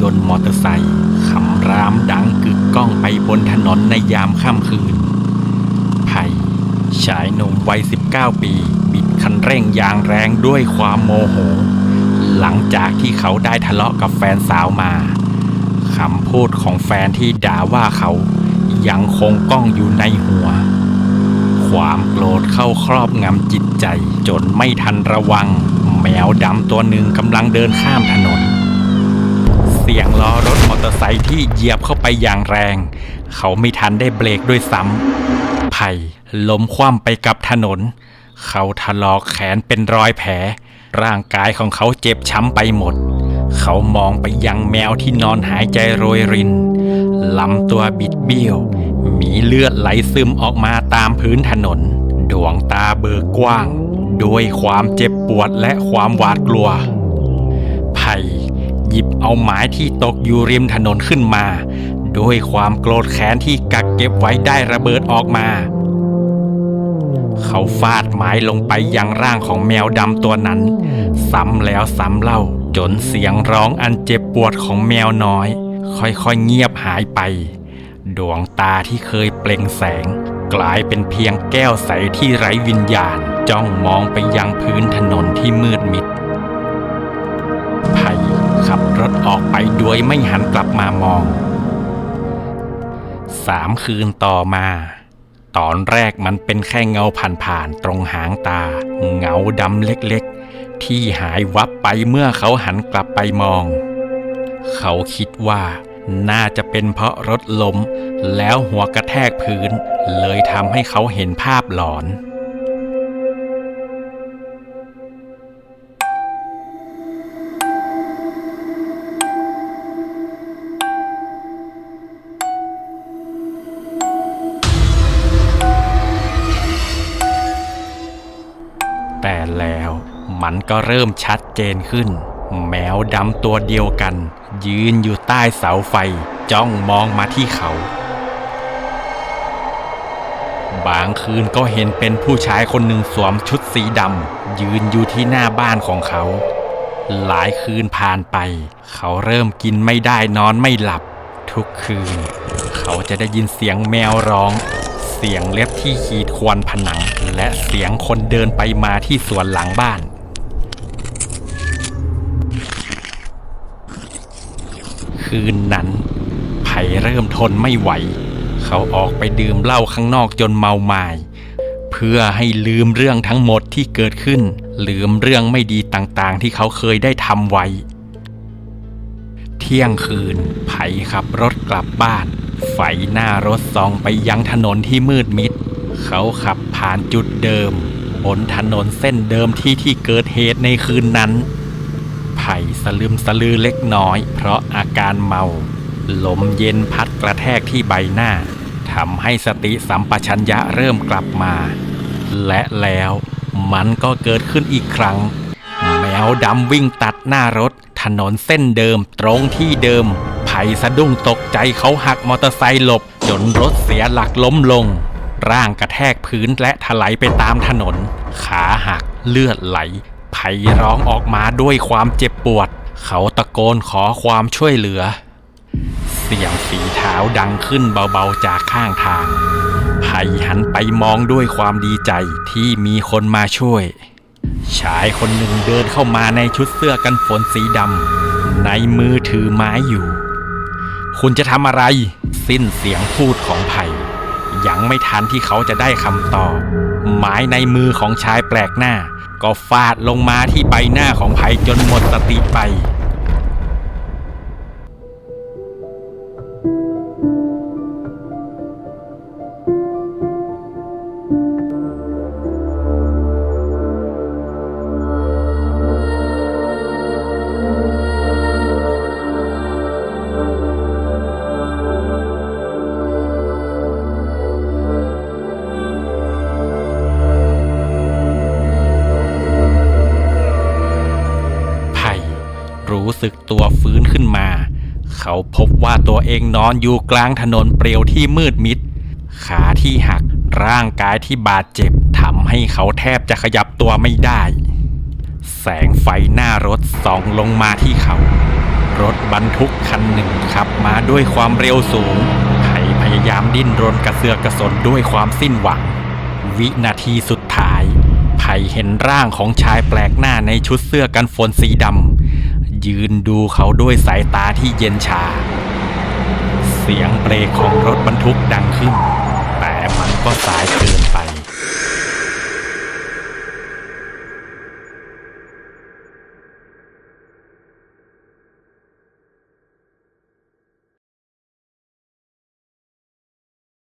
ยนต์มอเตอร์ไซค์คำรามดังกึกก้องไปบนถนนในยามค่ำคืน ไผ่ชายหนุ่มวัย 19 ปี บิดคันเร่งอย่างแรงด้วยความโมโห หลังจากที่เขาได้ทะเลาะกับแฟนสาวมาคำพูดของแฟนที่ด่าว่าเขายังคงก้องอยู่ในหัว ความโกรธเข้าครอบงำจิตใจ จนไม่ทันระวัง แมวดำตัวหนึ่งกำลังเดินข้ามถนน สียงล้อรถมอเตอร์ไซค์ที่เหยียบเข้าไปอย่างแรง เขาไม่ทันได้เบรกด้วยซ้ำไผ่ล้มคว่ำไปกับถนน เขาถลอกแขนเป็นรอยแผล ร่างกายของเขาเจ็บช้ำไปหมด เขามองไปยังแมวที่นอนหายใจโรยรินลำตัวบิดเบี้ยว มีเลือดไหลซึมออกมาตามพื้นถนน ดวงตาเบิกกว้าง ด้วยความเจ็บปวดและความหวาดกลัว ยิบเอาไม้ที่ตกอยู่ริมถนนขึ้นมา ด้วยความโกรธแค้นที่กักเก็บไว้ได้ระเบิดออกมา เขาฟาดไม้ลงไปยังร่างของแมวดำตัวนั้น ซ้ำแล้วซ้ำเล่าจนเสียงร้องอันเจ็บปวดของแมวน้อย ค่อยๆเงียบหายไป ดวงตาที่เคยเปล่งแสง กลายเป็นเพียงแก้วใสที่ไร้วิญญาณ จ้องมองไปยังพื้นถนนที่มืดมิด โดยไม่หันกลับมามอง สามคืนต่อมา ตอนแรกมันเป็นแค่เงาผ่านๆตรงหางตา เงาดำเล็กๆ ที่หายวับไปเมื่อเขาหันกลับไปมอง เขาคิดว่าน่าจะเป็นเพราะรถล้ม แล้วหัวกระแทกพื้น เลยทำให้เขาเห็นภาพหลอน แล้ว มันก็เริ่มชัดเจนขึ้น แมวดำตัวเดียวกัน ยืนอยู่ใต้เสาไฟ จ้องมองมาที่เขา บางคืนก็เห็นเป็นผู้ชายคนหนึ่งสวมชุดสีดำยืนอยู่ที่หน้าบ้านของเขา หลายคืนผ่านไป เขาเริ่มกินไม่ได้นอนไม่หลับ ทุกคืน เขาจะได้ยินเสียงแมวร้อง เสียงเล็บที่ขีดควนผนัง และเสียงคนเดินไปมาที่สวนหลังบ้าน คืนนั้นไผ่เริ่มทนไม่ไหว เขาออกไปดื่มเหล้าข้างนอกจนเมาไมา้เพื่อให้ลืมเรื่องทั้งหมดที่เกิดขึ้น ลืมเรื่องไม่ดีต่างๆ ที่เขาเคยได้ทำไว้ เที่ยงคืนไผ่ขับรถกลับบ้าน ไฟหน้ารถส่องไปยังถนนที่มืดมิด เขาขับผ่านจุดเดิม บนถนนเส้นเดิมที่ที่เกิดเหตุในคืนนั้น ไผ่สลืมสลือเล็กน้อย เพราะอาการเมา ลมเย็นพัดกระแทกที่ใบหน้าทำให้สติสัมปชัญญะเริ่มกลับมา และแล้วมันก็เกิดขึ้นอีกครั้ง แมวดำวิ่งตัดหน้ารถ ถนนเส้นเดิมตรงที่เดิม ไผ่สะดุ้งตกใจเขาหักมอเตอร์ไซค์หลบ จนรถเสียหลักล้มลง ร่างกระแทกพื้นและถลายไปตามถนน ขาหักเลือดไหลไผ่ร้องออกมาด้วยความเจ็บปวด เขาตะโกนขอความช่วยเหลือ เสียงฝีเท้าดังขึ้นเบาๆจากข้างทางไผ่หันไปมองด้วยความดีใจที่มีคนมาช่วย ชายคนหนึ่งเดินเข้ามาในชุดเสื้อกันฝนสีดำในมือถือไม้อยู่ คุณจะทำอะไร สิ้นเสียงพูดของไผ่ยังไม่ทันที่เขาจะได้คำตอบไม้ในมือของชายแปลกหน้า ก็ฟาดลงมาที่ใบหน้าของไผ่จนหมดสติไป รู้สึกตัวฟื้นขึ้นมา เขาพบว่าตัวเองนอนอยู่กลางถนนเปลี่ยวที่มืดมิด ขาที่หักร่างกายที่บาดเจ็บทำให้เขาแทบจะขยับตัวไม่ได้ แสงไฟหน้ารถส่องลงมาที่เขา รถบรรทุกคันหนึ่งขับมาด้วยความเร็วสูงไผ่พยายามดิ้นรนกระเสือกกระสนด้วยความสิ้นหวัง วินาทีสุดท้ายไผ่เห็นร่างของชายแปลกหน้าในชุดเสื้อกันฝนสีดำ ยืนดูเขาด้วยสายตาที่เย็นชา เสียงเบรกของรถบรรทุกดังขึ้น แต่มันก็สายเกินไป